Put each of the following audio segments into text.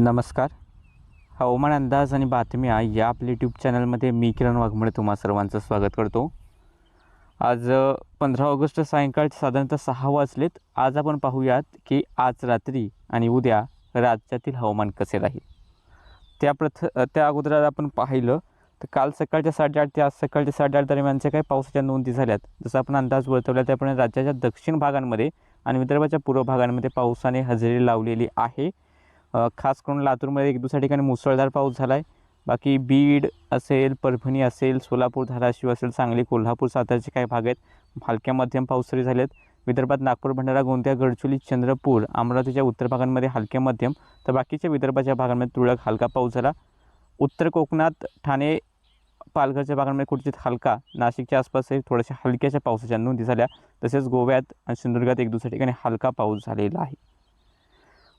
नमस्कार. हवामान अंदाज आणि बातम्या या आपल्या यूट्यूब चॅनलमध्ये मी किरण वाघमळे तुम्हा सर्वांचं स्वागत करतो. आज पंधरा ऑगस्ट सायंकाळचे साधारणतः सहा वाजलेत. आज आपण पाहूयात की आज रात्री आणि उद्या राज्यातील हवामान कसे राहील? त्या प्रथ त्या अगोदर आपण पाहिलं तर काल सकाळच्या साडेआठ ते आज सकाळच्या साडेआठ दरम्यानच्या काही पावसाच्या नोंदी झाल्यात. जसं आपण अंदाज वर्तवला त्याप्रमाणे राज्याच्या दक्षिण भागांमध्ये आणि विदर्भाच्या पूर्व भागांमध्ये पावसाने हजेरी लावलेली आहे. खास करून लातूरमध्ये एक दुसऱ्या ठिकाणी मुसळधार पाऊस झाला आहे बाकी बीड असेल परभणी असेल सोलापूर धाराशिव असेल सांगली कोल्हापूर सातारचे काही भाग आहेत. हलक्या मध्यम पाऊस तरी झालेत. विदर्भात नागपूर भंडारा गोंदिया गडचुली चंद्रपूर अमरावतीच्या उत्तर भागांमध्ये हलक्या मध्यम तर बाकीच्या विदर्भाच्या भागांमध्ये तुरळक हलका पाऊस झाला. उत्तर कोकणात ठाणे पालघरच्या भागांमध्ये कुठचे हलका नाशिकच्या आसपासही थोड्याशा हलक्याच्या पावसाच्या नोंदी झाल्या. तसेच गोव्यात आणि सिंधुदुर्गात एक दुसऱ्या ठिकाणी हलका पाऊस झालेला आहे.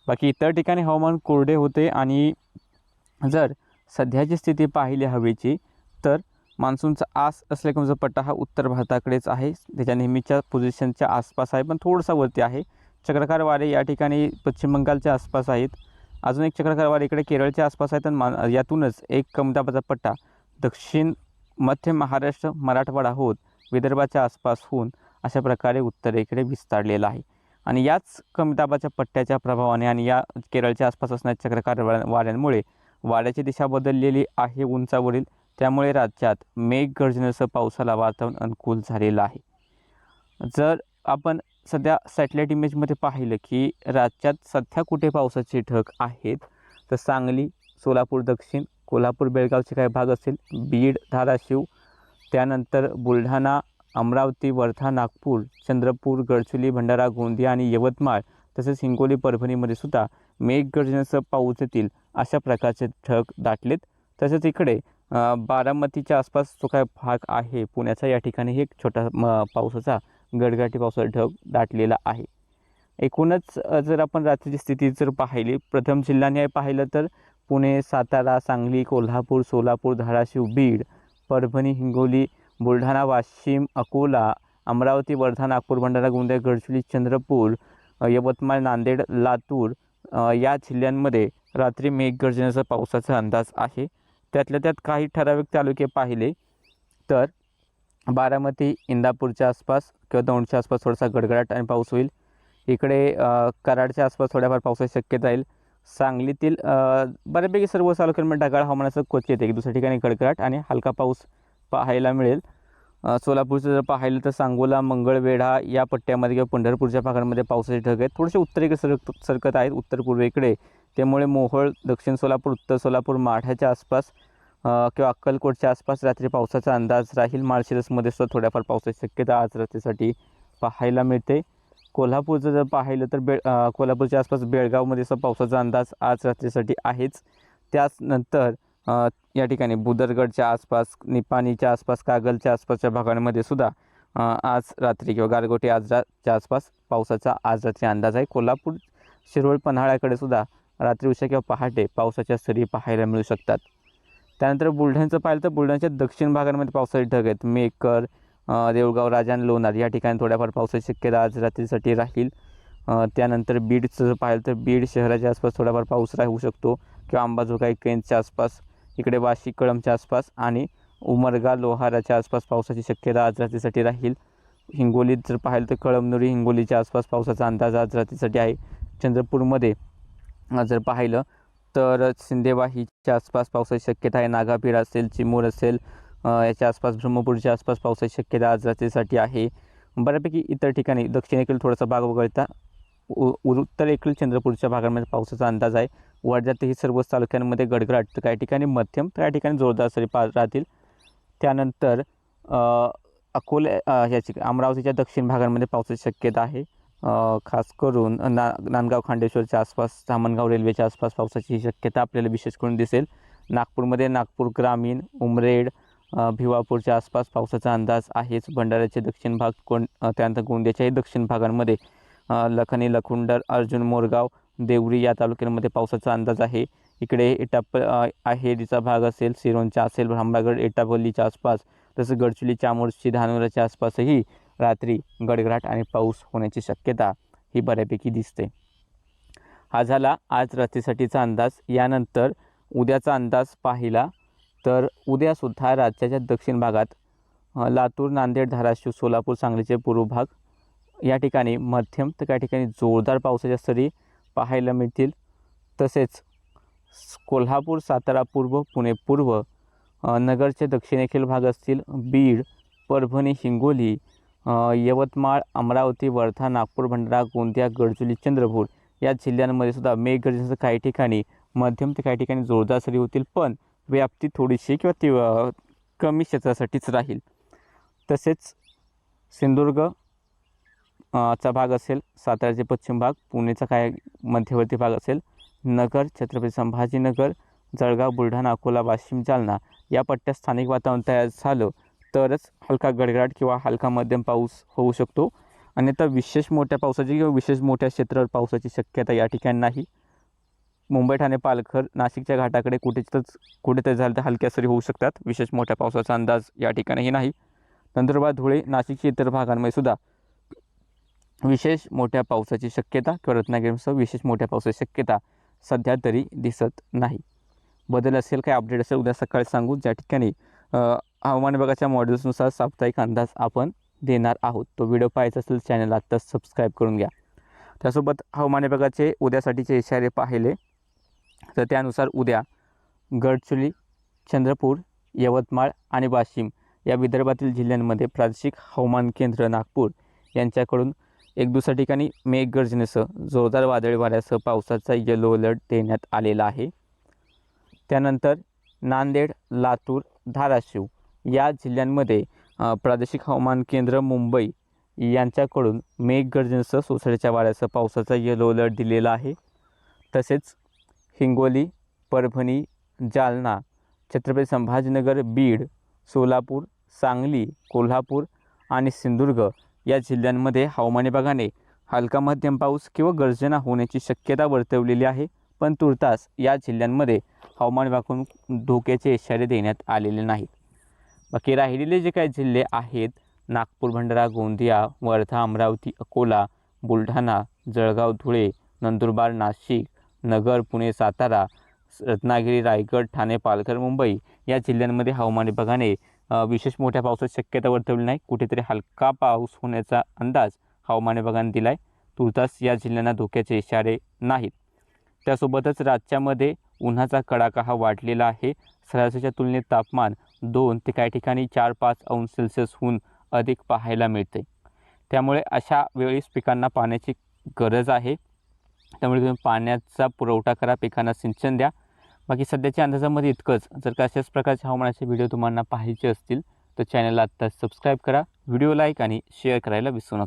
बाकी इतर ठिकाणी हवामान कोरडे होते आणि जर सध्याची स्थिती पाहिली हवेची तर मान्सूनचा आस असलेला पट्टा हा उत्तर भारताकडेच आहे. त्याच्या नेहमीच्या पोझिशनच्या आसपास आहे पण थोडासा वरती आहे. चक्रकार वारे या ठिकाणी पश्चिम बंगालच्या आसपास आहेत. अजून एक चक्रकार वारे इकडे केरळच्या आसपास आहेत आणि मा यातूनच एक कमदाबाचा पट्टा दक्षिण मध्य महाराष्ट्र मराठवाडा होत विदर्भाच्या आसपास होऊन अशा प्रकारे उत्तरेकडे विस्तारलेला आहे. आणि याच कमी दाबाच्या पट्ट्याच्या प्रभावाने आणि या केरळच्या आसपास असणाऱ्या चक्रकार वाऱ्यांमुळे वाऱ्याची दिशा बदललेली आहे उंचावरील. त्यामुळे राज्यात मेघगर्जनेसह पावसाला वातावरण अनुकूल झालेलं आहे. जर आपण सध्या सॅटेलाईट इमेजमध्ये पाहिलं की राज्यात सध्या कुठे पावसाचे ढग आहेत तर सांगली सोलापूर दक्षिण कोल्हापूर बेळगावचे काही भाग असेल बीड धाराशिव त्यानंतर बुलढाणा अमरावती वर्धा नागपूर चंद्रपूर गडचिरोली भंडारा गोंदिया आणि यवतमाळ तसेच हिंगोली परभणीमध्ये सुद्धा मेघगर्जनेसह पाऊस येतील अशा प्रकारचे ठग दाटलेत. तसेच इकडे बारामतीच्या आसपास जो काय भाग आहे पुण्याचा या ठिकाणी एक छोटा म पावसाचा गडगाटी पावसाचा ढग दाटलेला आहे. एकूणच जर आपण रात्रीची स्थिती जर पाहिली प्रथम जिल्ह्याने पाहिलं तर पुणे सातारा सांगली कोल्हापूर सोलापूर धाराशिव बीड परभणी हिंगोली बुलढाणा वाशिम अकोला अमरावती वर्धा नागपूर भंडारा गोंदिया गडचिरोली चंद्रपूर यवतमाळ नांदेड लातूर या जिल्ह्यांमध्ये रात्री मेघगर्जनेचा पावसाचा अंदाज आहे. त्यातल्या त्यात काही ठराविक तालुके पाहिले तर बारामती इंदापूरच्या आसपास किंवा दौंडच्या आसपास थोडासा गडगडाट आणि पाऊस होईल. इकडे कराडच्या आसपास थोड्याफार पावसाची शक्यता राहील. सांगलीतील बऱ्यापैकी सर्व तालुक्यांमध्ये ढगाळ हवामानाचं क्वचित एक दुसऱ्या ठिकाणी गडगडाट आणि हलका पाऊस पाहायला मिळेल. सोलापूरचं जर पाहिलं तर सांगोला मंगळवेढा या पट्ट्यामध्ये किंवा पंढरपूरच्या भागांमध्ये पावसाचे ढग आहेत. थोडेसे उत्तरेकडे सरक सरकत आहेत. उत्तर पूर्वेकडे. त्यामुळे मोहोळ दक्षिण सोलापूर उत्तर सोलापूर माढ्याच्या आसपास किंवा अक्कलकोटच्या आसपास रात्री पावसाचा अंदाज राहील. माळशिरसमध्ये सुद्धा थोड्याफार पावसाची शक्यता आज रात्रीसाठी पाहायला मिळते. कोल्हापूरचं जर पाहिलं तर बे कोल्हापूरच्या आसपास बेळगावमध्ये सुद्धा पावसाचा अंदाज आज रात्रीसाठी आहेच. त्याचनंतर या ठिकाणी बुदरगडच्या आसपास निपाणीच्या आसपास कागलच्या आसपासच्या भागांमध्ये सुद्धा आज रात्री किंवा गारगोटी आजराच्या आसपास पावसाचा आज रात्री अंदाज आहे. कोल्हापूर शिरोळ पन्हाळ्याकडे सुद्धा रात्री उशा किंवा पहाटे पावसाच्या सरी पाहायला मिळू शकतात. त्यानंतर बुलढाण्याचं पाहिलं तर बुलढाण्याच्या दक्षिण भागांमध्ये पावसाचे ढग आहेत. मेकर अ, देऊळगाव राजान लोणार या ठिकाणी थोड्याफार पावसाची शक्यता आज रात्रीसाठी राहील. त्यानंतर बीडचं जर पाहिलं तर बीड शहराच्या आसपास थोडाफार पाऊस राहू शकतो किंवा अंबाजोगाई केंद्रच्या आसपास इकडे वाशी कळमच्या आसपास आणि उमरगा लोहाराच्या आसपास पावसाची शक्यता आज रात्रीसाठी राहील. हिंगोलीत जर पाहिलं तर कळमनुरी हिंगोलीच्या आसपास पावसाचा अंदाज आज रात्रीसाठी आहे. चंद्रपूरमध्ये जर पाहिलं तर सिंदेवाहीच्या आसपास पावसाची शक्यता आहे. नागापीर असेल चिमूर असेल याच्या आसपास ब्रह्मपूरच्या आसपास पावसाची शक्यता आज रात्रीसाठी आहे. बऱ्यापैकी इतर ठिकाणी दक्षिणेकडील थोडासा भाग वगळता उ उ- उत्तरेकडील चंद्रपूरच्या भागांमध्ये पावसाचा अंदाज आहे. वर्ध्यातही सर्वच तालुक्यांमध्ये गडगडाट तर काही ठिकाणी मध्यम तर काही ठिकाणी जोरदार सरी पा राहतील. त्यानंतर अकोले याची अमरावतीच्या दक्षिण भागांमध्ये पावसाची शक्यता आहे. खास करून ना नांदगाव खांडेश्वरच्या आसपास धामणगाव रेल्वेच्या आसपास पावसाची ही शक्यता आपल्याला विशेष करून दिसेल. नागपूरमध्ये नागपूर ग्रामीण उमरेड भिवापूरच्या आसपास पावसाचा अंदाज आहेच. भंडाऱ्याचे दक्षिण भाग कोण त्यानंतर गोंदियाच्याही दक्षिण भागांमध्ये लखनी लखुंडर अर्जुन मोरगाव देवरी या तालुक्यांमध्ये पावसाचा अंदाज आहे. इकडे एटाप आहेरीचा भाग असेल सिरोंचा असेल भांबागड एटापल्लीच्या आसपास तसं गडचिली चामोर्शी धानोराच्या आसपासही रात्री गडगडाट आणि पाऊस होण्याची शक्यता ही बऱ्यापैकी दिसते. हा झाला आज रात्रीसाठीचा अंदाज. यानंतर उद्याचा अंदाज पाहिला तर उद्यासुद्धा राज्याच्या दक्षिण भागात लातूर नांदेड धाराशिव सोलापूर सांगलीचे पूर्व भाग या ठिकाणी मध्यम तर काही ठिकाणी जोरदार पावसाच्या सरी पाहायला मिळतील. तसेच कोल्हापूर सातारा पूर्व पुणे पूर्व नगरचे दक्षिणेखील भाग असतील बीड परभणी हिंगोली यवतमाळ अमरावती वर्धा नागपूर भंडारा गोंदिया गडचिरोली चंद्रपूर या जिल्ह्यांमध्ये सुद्धा मेघगर्जनेसह काही ठिकाणी मध्यम ते काही ठिकाणी जोरदार सरी होतील पण व्याप्ती थोडीशी किंवा ती कमी क्षेत्रासाठीच राहील. तसेच सिंधुदुर्ग चा भाग असेल साताऱ्याचे पश्चिम भाग पुणेचा काय मध्यवर्ती भाग असेल नगर छत्रपती संभाजीनगर जळगाव बुलढाणा अकोला वाशिम जालना या पट्ट्यात स्थानिक वातावरण तयार झालं तरच हलका गडगडाट किंवा हलका मध्यम पाऊस होऊ शकतो. आणि आता विशेष मोठ्या पावसाची किंवा विशेष मोठ्या क्षेत्रावर पावसाची शक्यता या ठिकाणी नाही. मुंबई ठाणे पालघर नाशिकच्या घाटाकडे कुठेच कुठेतरी झालं तर हलक्या सरी होऊ शकतात. विशेष मोठ्या पावसाचा अंदाज या ठिकाणीही नाही. नंदुरबार धुळे नाशिकच्या इतर भागांमध्ये सुद्धा विशेष मोठ्या पावसाची शक्यता किंवा रत्नागिरीसह विशेष मोठ्या पावसाची शक्यता सध्या तरी दिसत नाही. बदल असेल काय अपडेट असेल उद्या सकाळी सांगू. ज्या ठिकाणी हवामान विभागाच्या मॉडेल्सनुसार साप्ताहिक अंदाज आपण देणार आहोत. तो व्हिडिओ पाहायचा असेल चॅनल आत्ताच सबस्क्राईब करून घ्या. त्यासोबत हवामान विभागाचे उद्यासाठीचे इशारे पाहिले. तर त्यानुसार उद्या गडचिरोली चंद्रपूर यवतमाळ आणि वाशिम या विदर्भातील जिल्ह्यांमध्ये प्रादेशिक हवामान केंद्र नागपूर यांच्याकडून एक दुसऱ्या ठिकाणी मेघगर्जनेसह जोरदार वादळी वाऱ्यासह पावसाचा येलो अलर्ट देण्यात आलेला आहे. त्यानंतर नांदेड लातूर धाराशिव या जिल्ह्यांमध्ये प्रादेशिक हवामान केंद्र मुंबई यांच्याकडून मेघगर्जनेसह सोसाट्याच्या वाऱ्यासह पावसाचा येलो अलर्ट दिलेला आहे. तसेच हिंगोली परभणी जालना छत्रपती संभाजीनगर बीड सोलापूर सांगली कोल्हापूर आणि सिंधुदुर्ग या जिल्ह्यांमध्ये हवामान विभागाने हलका मध्यम पाऊस किंवा गर्जना होण्याची शक्यता वर्तवलेली आहे. पण तुर्तास या जिल्ह्यांमध्ये हवामान विभागाकडून धोक्याचे इशारे देण्यात आलेले नाहीत. बाकी राहिलेले जे काही जिल्हे आहेत नागपूर भंडारा गोंदिया वर्धा अमरावती अकोला बुलढाणा जळगाव धुळे नंदुरबार नाशिक नगर पुणे सातारा रत्नागिरी रायगड ठाणे पालघर मुंबई या जिल्ह्यांमध्ये हवामान विभागाने विशेष मोठ्या पावसाची शक्यता वर्तवली नाही. कुठेतरी हलका पाऊस होण्याचा अंदाज हवामान विभागाने दिला आहे तुर्तास या जिल्ह्यांना धोक्याचे इशारे नाहीत. त्यासोबतच राज्यामध्ये उन्हाचा कडाका हा वाढलेला आहे. सरासरीच्या तुलनेत तापमान दोन ते काही ठिकाणी चार पाच अंश सेल्सिअसहून अधिक पाहायला मिळते. त्यामुळे अशा वेळेस पिकांना पाण्याची गरज आहे. त्यामुळे तुम्ही पाण्याचा पुरवठा करा पिकांना सिंचन द्या. बाकी सध्याच्या अंदाजामध्ये इतकंच. जर का अशाच प्रकारचे हवामानाचे व्हिडिओ तुम्हाला पाहायचे असतील तर चॅनलला आत्ताच सबस्क्राईब करा व्हिडिओ लाईक आणि शेअर करायला विसरू नका.